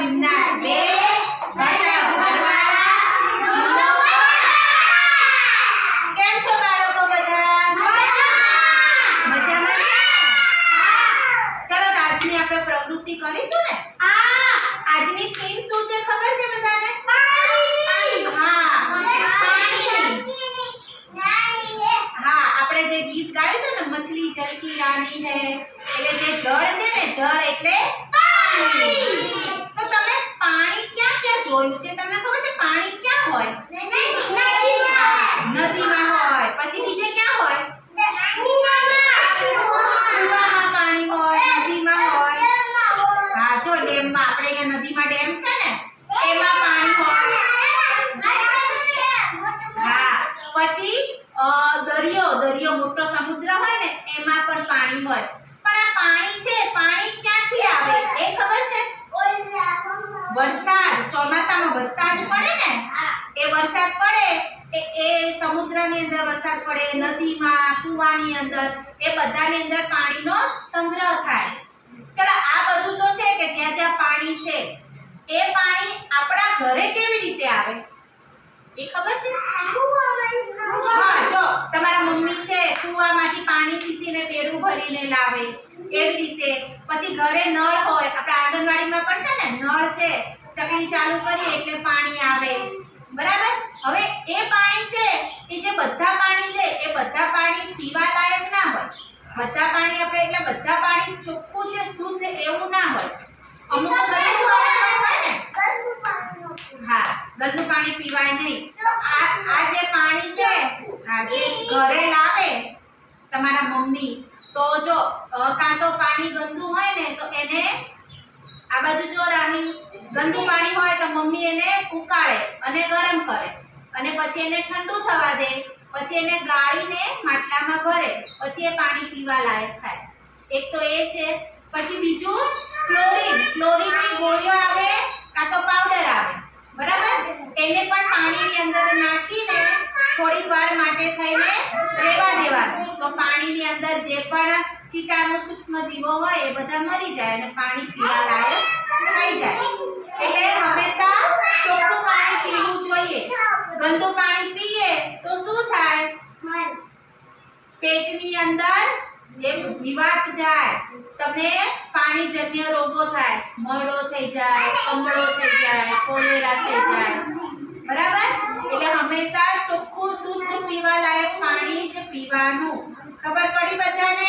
ભીમના બે મોટા ભરવાડા કેમ છો બાળકો બધા? મજામાં છે? ચલો તો આજની આપણે પ્રવૃત્તિ કરીશું ને? આજની થીમ શું છે ખબર છે બધાને? હા. હા આપણે જે ગીત ગાયું હતું ને મછલી જલ કી રાની હે એટલે જે જળ છે ને જળ એટલે પાણી તો તમે પાણી ક્યાં ક્યાં જોયું છે. તમને ખબર છે પાણી ક્યાં હોય? નદીમાં. હોય. પછી બીજે ક્યાં હોય? કૂવામાં પાણી હોય નદીમાં હોય. હા જો ડેમમાં આપણે અહીંયા નદીમાં ડેમ છે ને એમાં પાણી હોય. હા પછી દરિયો દરિયો મોટો સમુદ્ર હોય ને એમાં પણ પાણી હોય. પણ આ પાણી છે પાણી ક્યાંથી આવે એ ખબર છે વરસાદ ચોમાસામાં વરસાદ પડે ને? એ વરસાદ પડે એ સમુદ્રની અંદર વરસાદ પડે નદીમાં કૂવાની અંદર એ બધાની અંદર પાણીનો સંગ્રહ થાય. ચલો આ બધું તો છે કે જ્યાં જ્યાં પાણી છે એ પાણી આપણા ઘરે કેવી રીતે આવે? એ ખબર છે? હા જો તમારા મમ્મી છે કૂવામાંથી પાણી સીસીને બેડું ભરીને લાવે એવી રીતે. પછી ઘરે નળ હોય આપણા પણ છે. ચકલી ચાલુ કરીએ એટલે પાણી આવે. બરાબર? હવે એ પાણી છે એ જે બધા પાણી છે એ બધા પાણી પીવા લાયક ના હોય. બધા પાણી આપણે એટલે બધા પાણી ચોખ્ખું છે શુદ્ધ એવું ના હોય. અમુક ગંદુ પાણી ને. હા ગંદુ પાણી પીવાય નહીં. આ આ જે પાણી છે આ જે ઘરે લાવે તમારા મમ્મી તો જો કાં તો પાણી ગંદુ હોય ને તો એને આ બાજુ જો રામી ગંદુ પાણી હોય તો મમ્મી એને ઉકાળે અને ગરમ કરે. અને પછી એને ઠંડુ થવા દે. પછી એને ગાળીને માટલામાં ભરે. પછી એ પાણી પીવા લાયક થાય. એક તો એ છે. પછી બીજું ક્લોરિન. ક્લોરિનની ગોળીઓ આવે કાં તો પાવડર આવે. બરાબર? એને પણ પાણીની અંદર નાખીને થોડીક વાર માટે થઈને રહેવા દેવાનું. તો પાણીની અંદર જે પણ કીટાણુ સૂક્ષ્મ જીવો હોય એ બધા મરી જાય અને પાણી પીવા લાયક થઈ જાય. એટલે હંમેશા ચોખ્ખું પાણી પીવું જોઈએ. ગંદુ પાણી પીએ તો શું થાય? પેટની અંદર જે જીવાત જાય તમને પાણીજન્ય રોગો થાય. મળો થઈ જાય કમળો થઈ જાય કોલેરા થઈ જાય બરાબર એટલે હંમેશા ચોખ્ખું શુદ્ધ પીવા લાયક પાણી જ પીવાનું ખબર પડી બધાને?